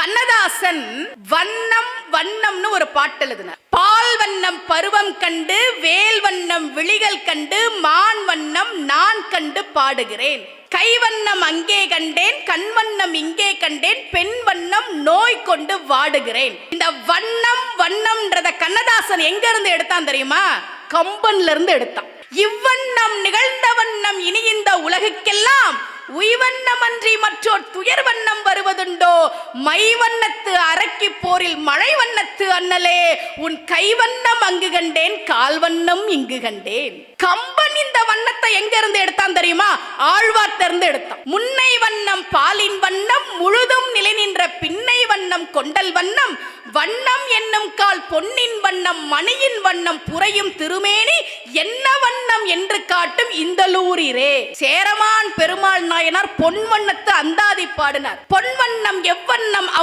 கண்ணதாசன் வண்ணம் வண்ணம்னு ஒரு பாட்டு எழுதினார். பால் வண்ணம் பருவம் கண்டு வேல் வண்ணம் விழிகள் கண்டு மான் வண்ணம் நான் கண்டு பாடுகிறேன். கை வண்ணம் அங்கே கண்டேன் கண் வண்ணம் இங்கே கண்டேன் பெண் வண்ணம் நோய் கொண்டு வாடுகிறேன். இந்த வண்ணம் வண்ணம்ன்றத கண்ணதாசன் எங்க இருந்து எடுத்தான் தெரியுமா? கம்பன்ல இருந்து எடுத்தான். இவ்வண்ணம் நிகழ்ந்த வண்ணம் இனி வண்ணமன்றி மற்றோர் துயர் வண்ணம் வருவதுண்டோ? மை வண்ணத்து அரக்கி போரில் மழை வண்ணத்து அண்ணலே. உன் கைவண்ணம் அங்கு கண்டேன் கால் வண்ணம் இங்கு கண்டேன். கம்பன் இந்த வண்ணத்தை எங்க இருந்து எடுத்தான் தெரியுமா? ஆழ்வார்த்தருந்து எடுத்தான். முன்னை வண்ணம் பாலின் வண்ணம் முழுதும் நிலை நின்ற பின்னை வண்ணம் கொண்டல் வண்ணம். வண்ணம் என்னும் கால் பொன்னின் வண்ணம் மணியின் வண்ணம் புரையும் திருமேனி. என்ன வண்ணம் என்று காட்டும் இந்த லூரிரே. சேரமான் பெருமாள் நாயனார் பொன்வண்ணத்து அந்தாதி பாடினார். பொன்வண்ணம் எவ்வண்ணம் அவ்